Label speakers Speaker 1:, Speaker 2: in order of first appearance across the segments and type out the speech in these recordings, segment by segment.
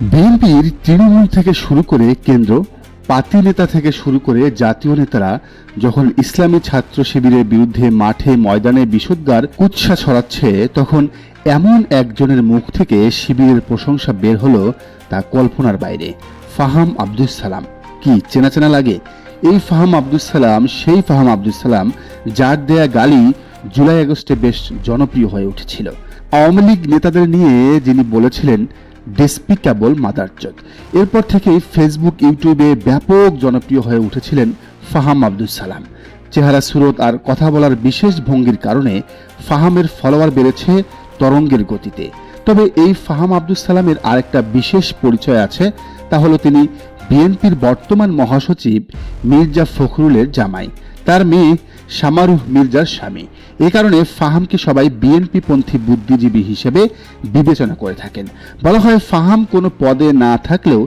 Speaker 1: বিএনপির তৃণমূল থেকে শুরু করে কেন্দ্র পাতি নেতা থেকে শুরু করে জাতীয় নেতারা যখন ইসলামী ছাত্র শিবিরের বিরুদ্ধে মাঠে ময়দানে বিশুদ্ধার কুৎসা ছড়াচ্ছে, তখন এমন একজনের মুখ থেকে শিবিরের প্রশংসা বের হলো তা কল্পনার বাইরে। ফাহাম আব্দুস সালাম। কি চেনা চেনা লাগে? এই ফাহাম আব্দুস সালাম, সেই ফাহাম আব্দুস সালাম যার দেয়া গালি জুলাই আগস্টে বেশ জনপ্রিয় হয়ে উঠেছিল। আওয়ামী লীগ নেতাদের নিয়ে যিনি বলেছিলেন ডেসপিকাবল মাদারচোদ এরপর থেকেই ফেসবুক ইউটিউবে ব্যাপক জনপ্রিয় হয়ে উঠেছিলেন ফাহাম আব্দুল সালাম। চেহারা, সুরত আর কথা বলার বিশেষ ভঙ্গির কারণে ফাহামের ফলোয়ার বেড়েছে তরঙ্গের গতিতে। তবে এই ফাহাম আব্দুল সালামের আরেকটা বিশেষ পরিচয় আছে, তা হলো তিনি বিএনপির বর্তমান মহাসচিব মির্জা ফখরুলের জামাই। তার মেয়ে শামারুহ মির্জার স্বামী। এ কারণে ফাহামকে সবাই বিএনপি পন্থী বুদ্ধিজীবী হিসেবে বিবেচনা করে থাকেন। বলা হয় ফাহাম কোনো পদে না থাকলেও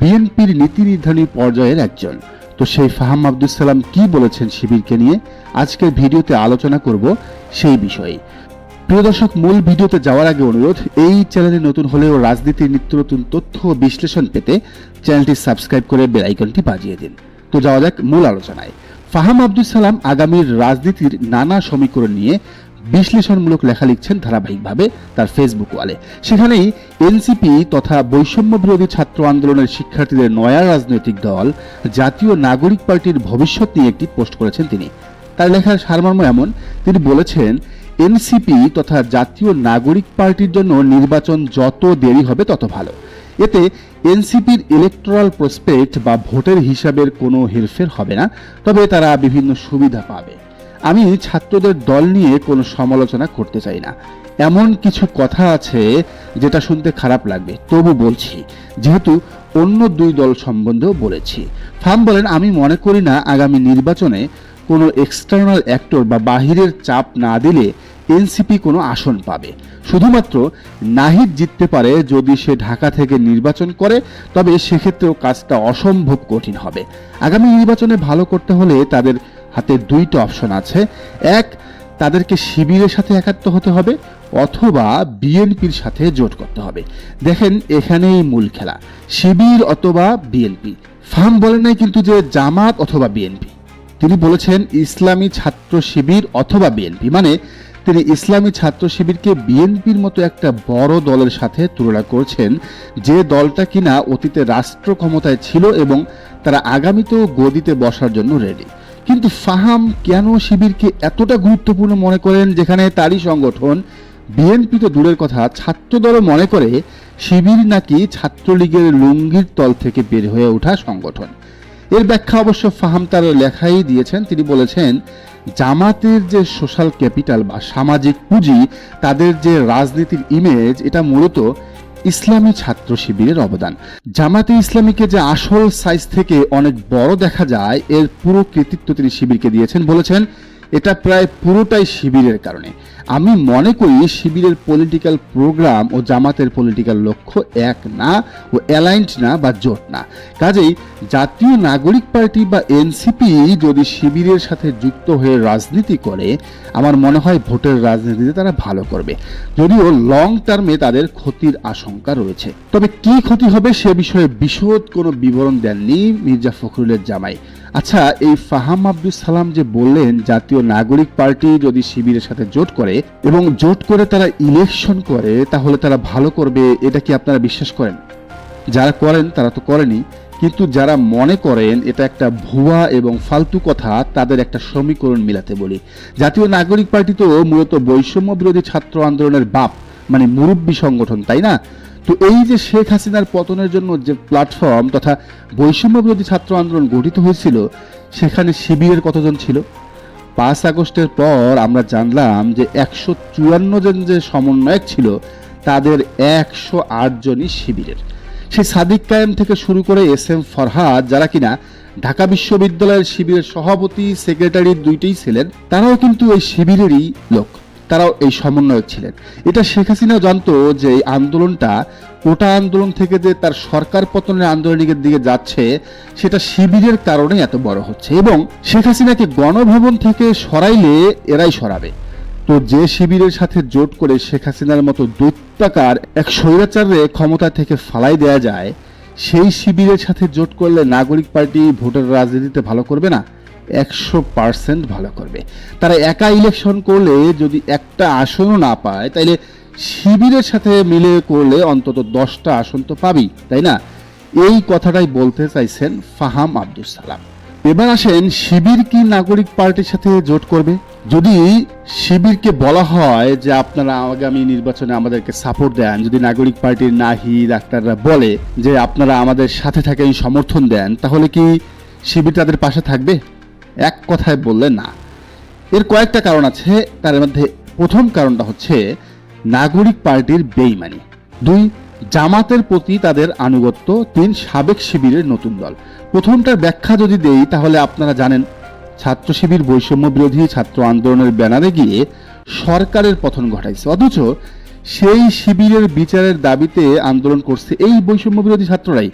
Speaker 1: বিএনপির নীতি নির্ধারণী পর্যায়ের একজন। তো সেই ফাহাম আব্দুল সালাম কি বলেছেন শিবিরকে নিয়ে? আজকের ভিডিওতে আলোচনা করব সেই বিষয়ে প্রিয় দর্শক, মূল ভিডিওতে যাওয়ার আগে অনুরোধ, এই চ্যানেলে নতুন হলেও রাজনীতির নিত্য নতুন তথ্য বিশ্লেষণ পেতে চ্যানেলটি সাবস্ক্রাইব করে বেল আইকনটি বাজিয়ে দিন। তো যাওয়া যাক মূল আলোচনায়। ফাহাম আব্দুল সালাম আগামীর রাজনীতির নানা সমীকরণ নিয়ে বিশ্লেষণমূলক লেখা লিখছেন ধারাবাহিকভাবে তার ফেসবুক ওয়ালে। সেখানেই এনসিপি তথা বৈষম্য বিরোধী ছাত্র আন্দোলনের শিক্ষার্থীদের নয়া রাজনৈতিক দল, জাতীয় নাগরিক পার্টির ভবিষ্যৎ নিয়ে একটি পোস্ট করেছেন তিনি। তার লেখার সারমর্ম এমন, তিনি বলেছেন এনসিপি তথা জাতীয় নাগরিক পার্টির জন্য নির্বাচন যত দেরি হবে তত ভালো। এতে এনসিপির ইলেকট্রাল প্রসপেক্ট বা ভোটের হিসাবের কোনো হেরফের হবে না, তবে তারা বিভিন্ন সুবিধা পাবে। আমি ছাত্রদের দল নিয়ে কোনো সমালোচনা করতে চাই না। এমন কিছু কথা আছে যেটা শুনতে খারাপ লাগবে, তবু বলছি, যেহেতু অন্য দুই দল সম্বন্ধেও বলেছি। ফার্ম বলেন, আমি মনে করি না আগামী নির্বাচনে কোনো এক্সটার্নাল অ্যাক্টর বা বাহিরের চাপ না দিলে এনসিপি কোনো আসন পাবে। শুধুমাত্র নাহিদ জিততে পারে যদি সে ঢাকা থেকে নির্বাচন করে, তবে সেক্ষেত্রেও কাজটা অসম্ভব কঠিন হবে। আগামী নির্বাচনে ভালো করতে হলে তাদের হাতে দুইটা অপশন আছে। এক, তাদেরকে শিবিরের সাথে একাত্ম হতে হবে অথবা বিএনপির সাথে জোট করতে হবে। দেখেন, এখানেই মূল খেলা, শিবির অথবা বিএনপি। ফার্ম বলেন নাই কিন্তু যে জামাত অথবা বিএনপি। তিনি বলেছেন, ইসলামী ছাত্র শিবির অথবা বিএনপি। মানে তিনি ইসলামী ছাত্র শিবিরকে বিএনপির মতো একটা বড় দলের সাথে তুলনা করছেন, যে দলটা কিনা অতীতে রাষ্ট্র ক্ষমতায় ছিল এবং তারা আগামীতেও গদিতে বসার জন্য রেডি কিন্তু ফাহাম কেন শিবিরকে এতটা গুরুত্বপূর্ণ মনে করেন, যেখানে তারই সংগঠন বিএনপি তো দূরের কথা, ছাত্রদলও মনে করে শিবির নাকি ছাত্রলীগের লুঙ্গির তল থেকে বের হয়ে ওঠা সংগঠন। এর ব্যাখ্যা অবশ্য ফাহাম তার লেখাই দিয়েছেন। তিনি বলেছেন জামাতের যে সোশ্যাল ক্যাপিটাল বা সামাজিক পুঁজি, তাদের যে রাজনীতির ইমেজ এটা মূলত ইসলামী ছাত্র শিবিরের অবদান। জামাতে ইসলামীকে যে আসল সাইজ থেকে অনেক বড় দেখা যায়, এর পুরো কৃতিত্ব তিনি শিবিরকে দিয়েছেন, বলেছেন এটা প্রায় পুরোটাই শিবিরের কারণে। আমি মনে করি শিবিরের পলিটিক্যাল প্রোগ্রাম ও জামাতের পলিটিক্যাল লক্ষ্য এক না, ও অ্যালাইন্ড না বা জোট না। কাজেই জাতীয় নাগরিক পার্টি বা এনসিপি যদি শিবিরের সাথে যুক্ত হয়ে রাজনীতি করে, আমার মনে হয় ভোটের রাজনীতিতে তারা ভালো করবে। যদিও লং টার্মে তাদের ক্ষতির আশঙ্কা রয়েছে। তবে কি ক্ষতি হবে সে বিষয়ে বিশদ কোনো বিবরণ দেননি মির্জা ফখরুলের জামাই। আচ্ছা এই ফাহাম আব্দুল সালাম যে বললেন, জাতীয় নাগরিক পার্টি যদি শিবিরের সাথে জোট করে এবং জোট করে তারা ইলেকশন করে, তাহলে তারা ভালো করবে, এটা কি আপনারা বিশ্বাস করেন? যারা করেন, তারা তো করেনি। কিন্তু যারা মনে করেন এটা একটা ভুয়া এবং ফালতু কথা, তাদের একটা সমীকরণ মিলাতে বলি। জাতীয় নাগরিক পার্টি তো মূলত বৈষম্য বিরোধী ছাত্র আন্দোলনের বাপ মানে মুরব্বী সংগঠন, তাই না? তো এই যে শেখ হাসিনার পতনের জন্য যে প্ল্যাটফর্ম তথা বৈষম্য বিরোধী ছাত্র আন্দোলন গঠিত হয়েছিল, সেখানে শিবিরের কতজন ছিল? পাঁচ আগস্টের পর আমরা জানলাম যে একশো চুয়ান্ন জন যে সমন্বয়ক ছিল, তাদের একশো আট জনই শিবিরের। সেই সাদিক কায়েম থেকে শুরু করে এস এম ফরহাদ, যারা কিনা ঢাকা বিশ্ববিদ্যালয়ের শিবিরের সভাপতি, সেক্রেটারি দুইটাই ছিলেন, তারাও কিন্তু এই শিবিরেরই লোক। তারাও এই সমন্বয়ক ছিলেন। এটা শেখ হাসিনাও জানতো যে এই আন্দোলনটা কোটা আন্দোলন থেকে যে তার সরকার পতনের আন্দোলনের দিকে যাচ্ছে, সেটা শিবিরের কারণে এত বড় হচ্ছে এবং শেখ হাসিনাকে গণভবন থেকে সরাইলে এরাই সরাবে। তো যে শিবিরের সাথে জোট করে শেখ হাসিনার মতো দৈত্যাকার এক স্বৈরাচারে ক্ষমতা থেকে ফালাই দেয়া যায়, সেই শিবিরের সাথে জোট করলে নাগরিক পার্টি ভোটের রাজনীতিতে ভালো করবে না? একশো পার্সেন্ট ভালো করবে। তারা একা ইলেকশন করলে যদি একটা আসনও না পায়, তাইলে শিবিরের সাথে মিলে করলে অন্তত দশটা আসন তো পাবি তাই না? এই কথাটাই বলতে চাইছেন ফাহাম আব্দুল সালাম। এবার আসেন, শিবির কি নাগরিক পার্টির সাথে জোট করবে? যদি শিবিরকে বলা হয় যে আপনারা আগামী নির্বাচনে আমাদেরকে সাপোর্ট দেন, যদি নাগরিক পার্টির নাহি ডাক্তাররা বলে যে আপনারা আমাদের সাথে থাকেন, সমর্থন দেন, তাহলে কি শিবির তাদের পাশে থাকবে? এক কথায় বললে না। এর কয়েকটা কারণ আছে। তার মধ্যে প্রথম কারণটা হচ্ছে নাগরিক পার্টির বেইমানি। দুই, জামাতের প্রতি তাদের আনুগত্য। তিন, সাবেক শিবিরের নতুন দল। প্রথমটার ব্যাখ্যা যদি দেই, তাহলে আপনারা জানেন ছাত্র শিবির বৈষম্য বিরোধী ছাত্র আন্দোলনের ব্যানারে গিয়ে সরকারের পতন ঘটাইছে। অথচ সেই শিবিরের বিচারের দাবিতে আন্দোলন করছে এই বৈষম্য বিরোধী ছাত্ররাই।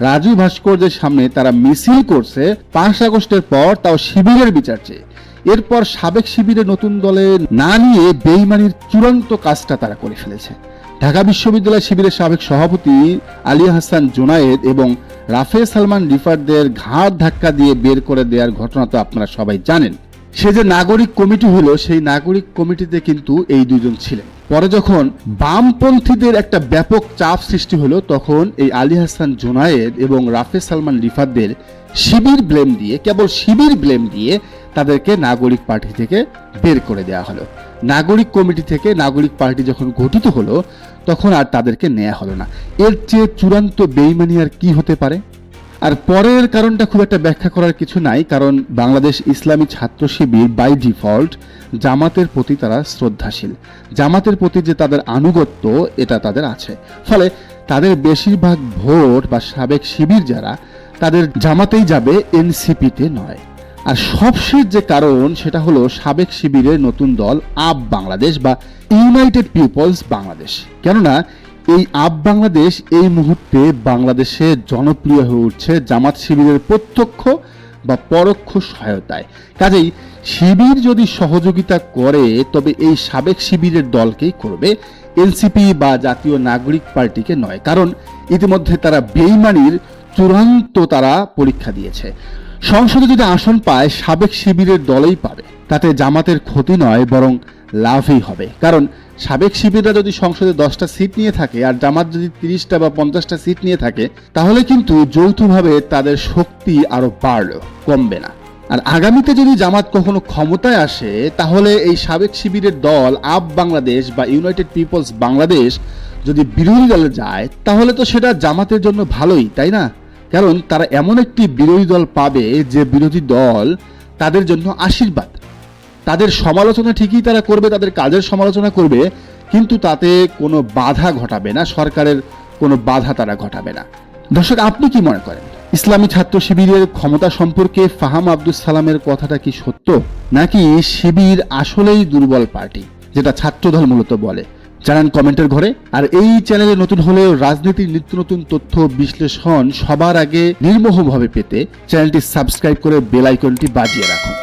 Speaker 1: রাজু ভাস্কর্যের সামনে তারা মিছিল করছে, পাঁচ আগস্টের পর তাও শিবিরের বিচার চেয়ে। এরপর সাবেক শিবিরের নতুন দলে না নিয়ে বেইমানির চূড়ান্ত কাজটা তারা করে ফেলেছে। ঢাকা বিশ্ববিদ্যালয় শিবিরের সাবেক সভাপতি আলিয়া হাসান জোনায়েদ এবং রাফে সালমান রিফারদের ঘাড় ধাক্কা দিয়ে বের করে দেওয়ার ঘটনা তো আপনারা সবাই জানেন। সে যে নাগরিক কমিটি হলো, সেই নাগরিক কমিটিতে কিন্তু এই দুজন ছিলেন। পরে যখন বামপন্থীদের একটা ব্যাপক চাপ সৃষ্টি হলো, তখন এই আলী হাসান জোনায়েদ এবং রাফে সালমান রিফাতদের শিবির ব্লেম দিয়ে, কেবল শিবির ব্লেম দিয়ে তাদেরকে নাগরিক পার্টি থেকে বের করে দেওয়া হলো। নাগরিক কমিটি থেকে নাগরিক পার্টি যখন গঠিত হলো, তখন আর তাদেরকে নেওয়া হলো না। এর চেয়ে চূড়ান্ত বেইমানি আর কি হতে পারে? আর পরের কারণটা খুব একটা ব্যাখ্যা করার কিছু নাই, কারণ বাংলাদেশ ইসলামী ছাত্র শিবির বাই ডিফল্ট জামাতের প্রতি তারা শ্রদ্ধাশীল। জামাতের প্রতি যে তাদের আনুগত্য, এটা তাদের আছে। ফলে তাদের বেশিরভাগ ভোট বা সাবেক শিবির যারা, তাদের জামাতেই যাবে, এনসিপিতে নয়। আর সবশেষ যে কারণ, সেটা হলো সাবেক শিবিরের নতুন দল আপ বাংলাদেশ বা ইউনাইটেড পিপলস বাংলাদেশ। কেননা, এই আপ বাংলাদেশ এই মুহূর্তে বাংলাদেশে জনপ্রিয় হয়ে উঠছে জামাত শিবিরের প্রত্যক্ষ বা পরোক্ষ সহায়তায়। কাজেই শিবির যদি সহযোগিতা করে, তবে এই সাবেক শিবিরের দলকেই করবে এনসিপি বা জাতীয় নাগরিক পার্টিকে নয়। কারণ, ইতিমধ্যে তারা বেইমানির চূড়ান্ত তারা পরীক্ষা দিয়েছে। সংসদে যদি আসন পায়, সাবেক শিবিরের দলেই পাবে। তাতে জামাতের ক্ষতি নয়, বরং লাভই হবে। কারণ সাবেক শিবিররা যদি সংসদে দশটা সিট নিয়ে থাকে, আর জামাত যদি তিরিশটা বা পঞ্চাশটা সিট নিয়ে থাকে, তাহলে কিন্তু যৌথভাবে তাদের শক্তি আরও বাড়লো, কমবে না। আর আগামীতে যদি জামাত কখনো ক্ষমতায় আসে, তাহলে এই সাবেক শিবিরের দল, আপ বাংলাদেশ বা ইউনাইটেড পিপলস বাংলাদেশ যদি বিরোধী দলে যায়, তাহলে তো সেটা জামাতের জন্য ভালোই, তাই না? কারণ তারা এমন একটি বিরোধী দল পাবে যে বিরোধী দল তাদের জন্য আশীর্বাদ। তাদের সমালোচনা ঠিকই তারা করবে, তাদের কাজের সমালোচনা করবে, কিন্তু তাতে কোনো বাধা ঘটাবে না, সরকারের কোনো বাধা তারা ঘটাবে না। দর্শক, আপনি কি মনে করেন? ইসলামী ছাত্র শিবিরের ক্ষমতা সম্পর্কে ফাহাম আব্দুল সালামের কথাটা কি সত্য? নাকি শিবির আসলেই দুর্বল পার্টি, যেটা ছাত্রদল মূলত বলে? জানান কমেন্টের ঘরে। আর এই চ্যানেলে নতুন হলেও রাজনীতির নিত্য নতুন তথ্য বিশ্লেষণ সবার আগে নির্মোহভাবে পেতে চ্যানেলটি সাবস্ক্রাইব করে বেল আইকনটি বাজিয়ে রাখুন।